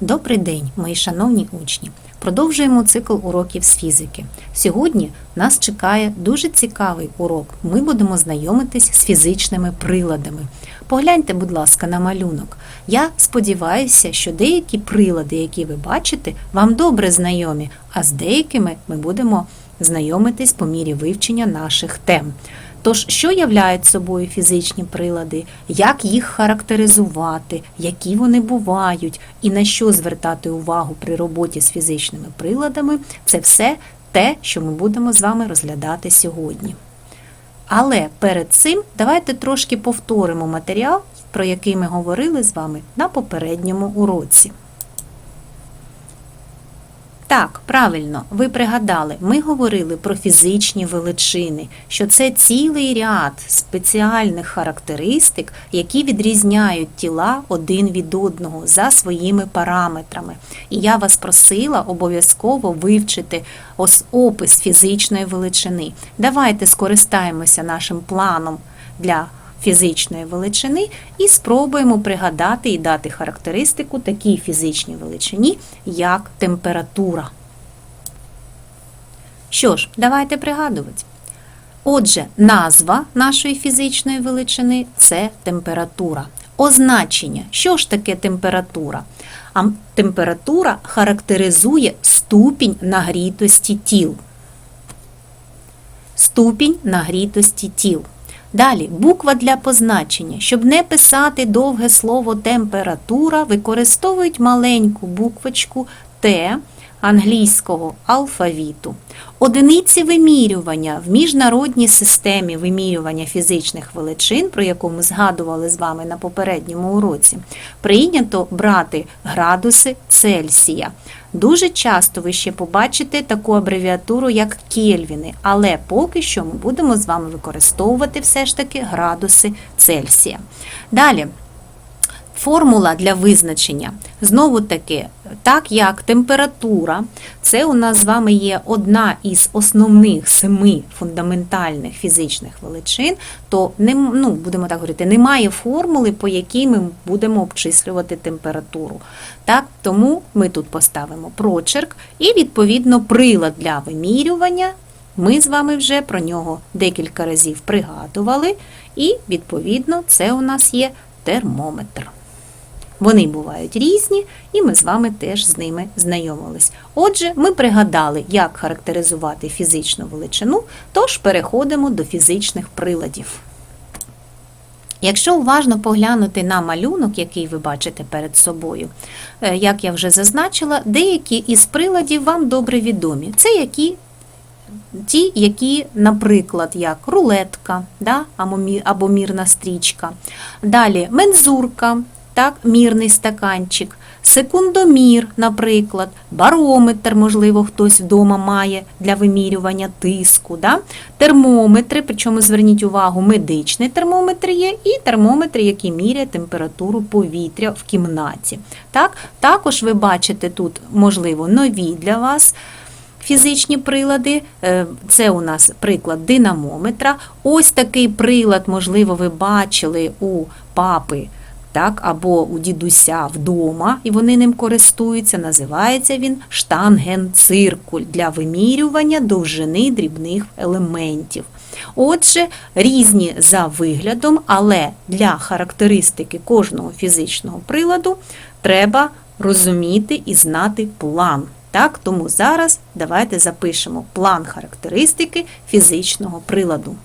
Добрий день, мої шановні учні! Продовжуємо цикл уроків з фізики. Сьогодні нас чекає дуже цікавий урок. Ми будемо знайомитись з фізичними приладами. Погляньте, будь ласка, на малюнок. Я сподіваюся, що деякі прилади, які ви бачите, вам добре знайомі, а з деякими ми будемо знайомитись по мірі вивчення наших тем. Тож, що являють собою фізичні прилади, як їх характеризувати, які вони бувають і на що звертати увагу при роботі з фізичними приладами, це все те, що ми будемо з вами розглядати сьогодні. Але перед цим давайте трошки повторимо матеріал, про який ми говорили з вами на попередньому уроці. Так, правильно, ви пригадали, ми говорили про фізичні величини, що це цілий ряд спеціальних характеристик, які відрізняють тіла один від одного за своїми параметрами. І я вас просила обов'язково вивчити опис фізичної величини. Давайте скористаємося нашим планом для фізичної величини і спробуємо пригадати і дати характеристику такій фізичній величині, як температура. Що ж, давайте пригадувати. Отже, назва нашої фізичної величини це температура. Означення, що ж таке температура? А температура характеризує ступінь нагрітості тіл. Ступінь нагрітості тіл. Далі буква для позначення. Щоб не писати довге слово температура, використовують маленьку буквочку Т англійського алфавіту. Одиниці вимірювання в міжнародній системі вимірювання фізичних величин, про яку ми згадували з вами на попередньому уроці, прийнято брати градуси Цельсія. Дуже часто ви ще побачите таку абревіатуру, як кельвіни, але поки що ми будемо з вами використовувати все ж таки градуси Цельсія. Далі. Формула для визначення. Знову таки, так як температура, це у нас з вами є одна із основних семи фундаментальних фізичних величин, то не, ну, будемо так говорити, немає формули, по якій ми будемо обчислювати температуру. Так, тому ми тут поставимо прочерк і, відповідно, прилад для вимірювання. Ми з вами вже про нього декілька разів пригадували, і, відповідно, це у нас є термометр. Вони бувають різні, і ми з вами теж з ними знайомились. Отже, ми пригадали, як характеризувати фізичну величину, тож переходимо до фізичних приладів. Якщо уважно поглянути на малюнок, який ви бачите перед собою, е, як я вже зазначила, деякі із приладів вам добре відомі. Це які ті, які, наприклад, як рулетка да, або мірна стрічка. Далі мензурка, так, мірний стаканчик, секундомір, наприклад, барометр, можливо, хтось вдома має для вимірювання тиску. Да? Термометри, причому зверніть увагу, медичний термометр є, і термометр, який міряє температуру повітря в кімнаті. Так? Також ви бачите тут, можливо, нові для вас фізичні прилади. Е, Це у нас приклад динамометра. Ось такий прилад, можливо, ви бачили у папи. Так, або у дідуся вдома, і вони ним користуються. Називається він штангенциркуль для вимірювання довжини дрібних елементів. Отже, різні за виглядом, але для характеристики кожного фізичного приладу треба розуміти і знати план. Так, тому зараз давайте запишемо план характеристики фізичного приладу.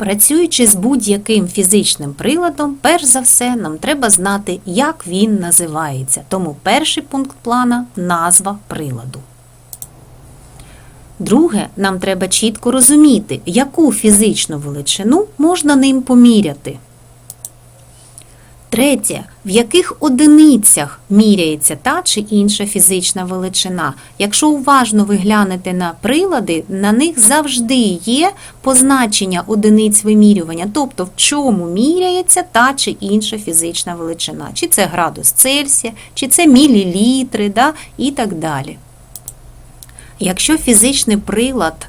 Працюючи з будь-яким фізичним приладом, перш за все, нам треба знати, як він називається. Тому перший пункт плана назва приладу. Друге, нам треба чітко розуміти, яку фізичну величину можна ним поміряти. Третє, в яких одиницях міряється та чи інша фізична величина. Якщо уважно ви глянете на прилади, на них завжди є позначення одиниць вимірювання, тобто в чому міряється та чи інша фізична величина. Чи це градус Цельсія, чи це мілілітри да, і так далі. Якщо фізичний прилад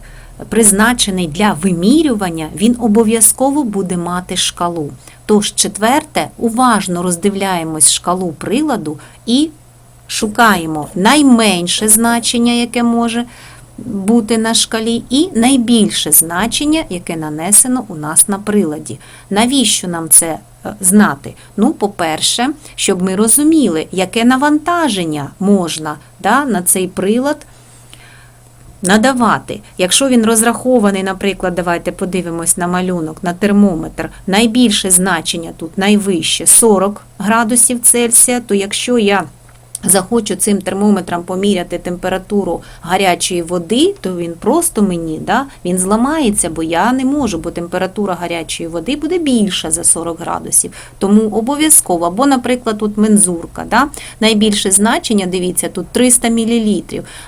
призначений для вимірювання, він обов'язково буде мати шкалу. Тож, четверте, уважно роздивляємось шкалу приладу і шукаємо найменше значення, яке може бути на шкалі, і найбільше значення, яке нанесено у нас на приладі. Навіщо нам це е, знати? Ну, по-перше, щоб ми розуміли, яке навантаження можна да, на цей прилад надавати. Якщо він розрахований, наприклад, давайте подивимось на малюнок, на термометр, найбільше значення тут найвище 40 градусів Цельсія, то якщо я захочу цим термометром поміряти температуру гарячої води, то він просто мені, да, він зламається, бо я не можу, бо температура гарячої води буде більша за 40 градусів. Тому обов'язково, або, наприклад, тут мензурка, да, найбільше значення, дивіться, тут 300 мл.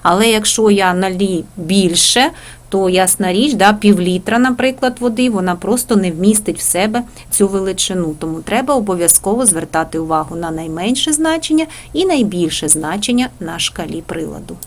Але якщо я налій більше, то ясна річ, да, півлітра, наприклад, води, вона просто не вмістить в себе цю величину. Тому треба обов'язково звертати увагу на найменше значення і найбільше значення на шкалі приладу.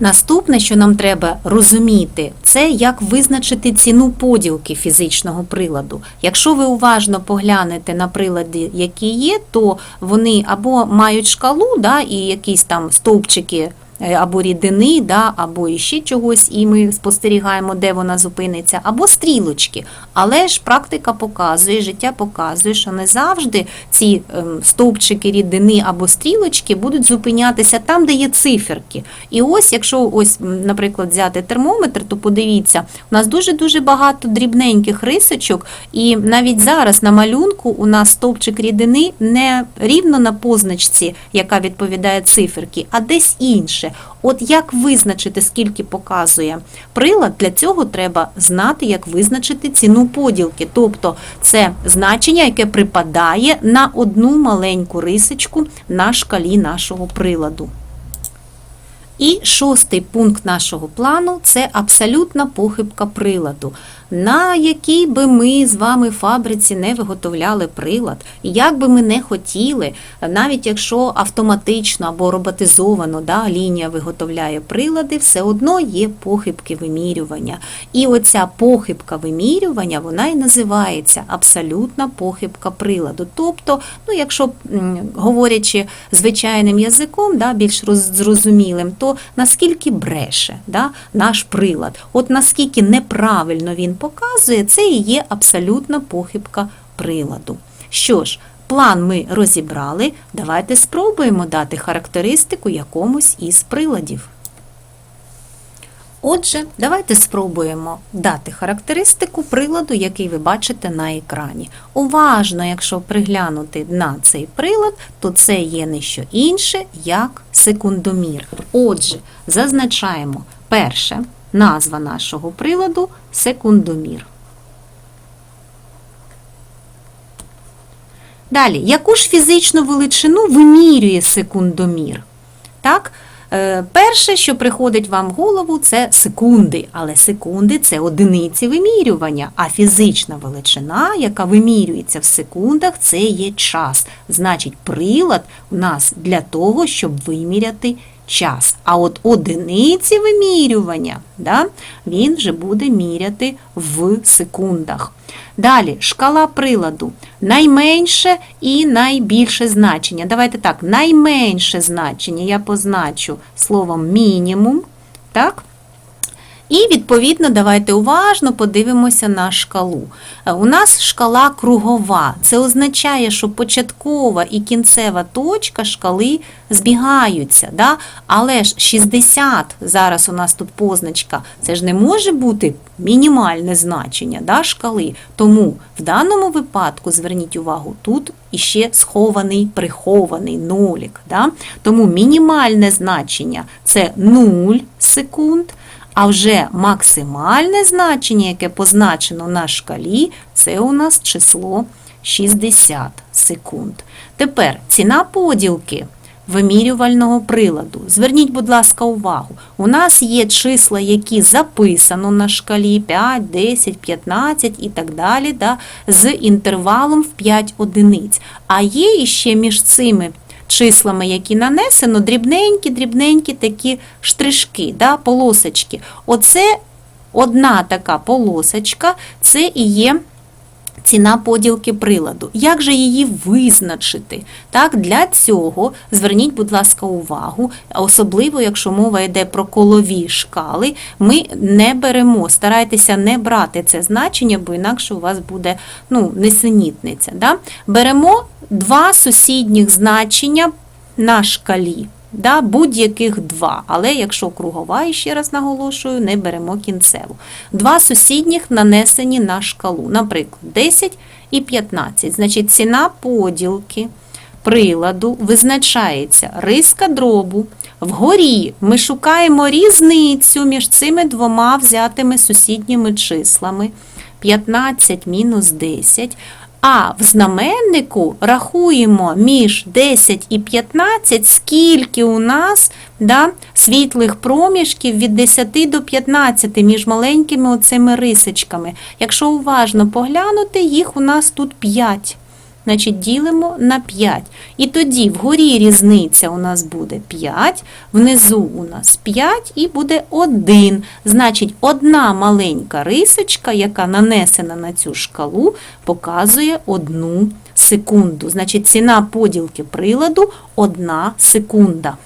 Наступне, що нам треба розуміти, це як визначити ціну поділки фізичного приладу. Якщо ви уважно поглянете на прилади, які є, то вони або мають шкалу, да, і якісь там стовпчики або рідини, да, або іще чогось, і ми спостерігаємо, де вона зупиниться, або стрілочки. Але ж практика показує, життя показує, що не завжди ці ем, стовпчики рідини або стрілочки будуть зупинятися там, де є циферки. І ось, якщо ось, наприклад, взяти термометр, то подивіться, у нас дуже-дуже багато дрібненьких рисочок, і навіть зараз на малюнку у нас стовпчик рідини не рівно на позначці, яка відповідає циферки, а десь інше. От як визначити, скільки показує прилад, для цього треба знати, як визначити ціну поділки. Тобто це значення, яке припадає на одну маленьку рисочку на шкалі нашого приладу. І шостий пункт нашого плану це абсолютна похибка приладу, на якій би ми з вами фабриці не виготовляли прилад, як би ми не хотіли, навіть якщо автоматично або роботизовано да, лінія виготовляє прилади, все одно є похибки вимірювання. І оця похибка вимірювання, вона і називається абсолютна похибка приладу. Тобто, ну, якщо говорячи звичайним язиком, да, більш зрозумілим, то наскільки бреше да, наш прилад, от наскільки неправильно він показує, це і є абсолютна похибка приладу. Що ж, план ми розібрали, давайте спробуємо дати характеристику якомусь із приладів. Отже, давайте спробуємо дати характеристику приладу, який ви бачите на екрані. Уважно, якщо приглянути на цей прилад, то це є не що інше, як секундомір. Отже, зазначаємо перше назва нашого приладу секундомір. Далі, яку ж фізичну величину вимірює секундомір? Так? Е, Перше, що приходить вам в голову, це секунди. Але секунди це одиниці вимірювання, а фізична величина, яка вимірюється в секундах, це є час. Значить, прилад у нас для того, щоб виміряти час. А от одиниці вимірювання, да, він вже буде міряти в секундах. Далі, шкала приладу. Найменше і найбільше значення. Давайте так, найменше значення я позначу словом мінімум. Так? І, відповідно, давайте уважно подивимося на шкалу. Е, У нас шкала кругова. Це означає, що початкова і кінцева точка шкали збігаються. Да? Але ж 60, зараз у нас тут позначка, це ж не може бути мінімальне значення да, шкали. Тому в даному випадку, зверніть увагу, тут іще схований, прихований нолік. Да? Тому мінімальне значення це 0 секунд. А вже максимальне значення, яке позначено на шкалі, це у нас число 60 секунд. Тепер ціна поділки вимірювального приладу. Зверніть, будь ласка, увагу. У нас є числа, які записано на шкалі 5, 10, 15 і так далі, да, з інтервалом в 5 одиниць. А є іще між цими числами, які нанесено, дрібненькі-дрібненькі такі штришки, да, полосочки. Оце одна така полосочка, це і є Ціна поділки приладу. Як же її визначити? Так, для цього зверніть, будь ласка, увагу, особливо якщо мова йде про колові шкали, ми не беремо, старайтеся не брати це значення, бо інакше у вас буде ну, несенітниця. Да? Беремо два сусідніх значення на шкалі. Да, будь-яких два, але якщо кругова, і ще раз наголошую, не беремо кінцеву. Два сусідніх нанесені на шкалу, наприклад, 10 і 15. Значить, ціна поділки приладу визначається риска дробу. Вгорі ми шукаємо різницю між цими двома взятими сусідніми числами 15 мінус 10. А в знаменнику рахуємо між 10 і 15, скільки у нас да, світлих проміжків від 10 до 15 між маленькими оцими рисочками. Якщо уважно поглянути, їх у нас тут 5. Значить, ділимо на 5. І тоді вгорі різниця у нас буде 5, внизу у нас 5 і буде 1. Значить, одна маленька рисочка, яка нанесена на цю шкалу, показує 1 секунду. Значить, ціна поділки приладу 1 секунда.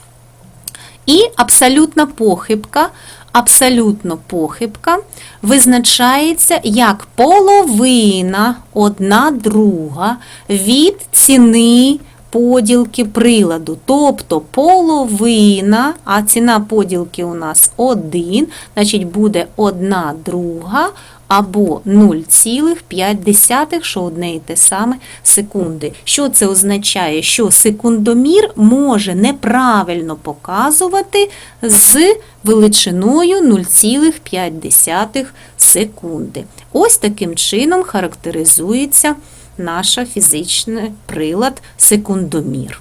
І абсолютна похибка, абсолютно похибка визначається як половина одна друга від ціни поділки приладу. Тобто половина, а ціна поділки у нас 1, значить буде 1 друга або 0,5, що одне і те саме секунди. Що це означає? Що секундомір може неправильно показувати з величиною 0,5 секунди. Ось таким чином характеризується наша фізичний прилад секундомір.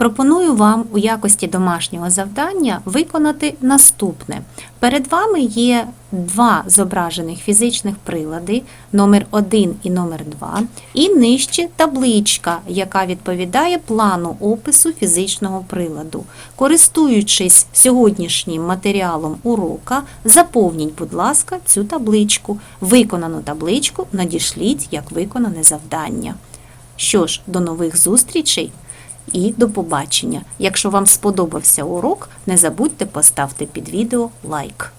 Пропоную вам у якості домашнього завдання виконати наступне. Перед вами є два зображених фізичних прилади, номер 1 і номер 2, і нижче табличка, яка відповідає плану опису фізичного приладу. Користуючись сьогоднішнім матеріалом урока, заповніть, будь ласка, цю табличку. Виконану табличку надішліть як виконане завдання. Що ж, до нових зустрічей! І до побачення. Якщо вам сподобався урок, не забудьте поставити під відео лайк.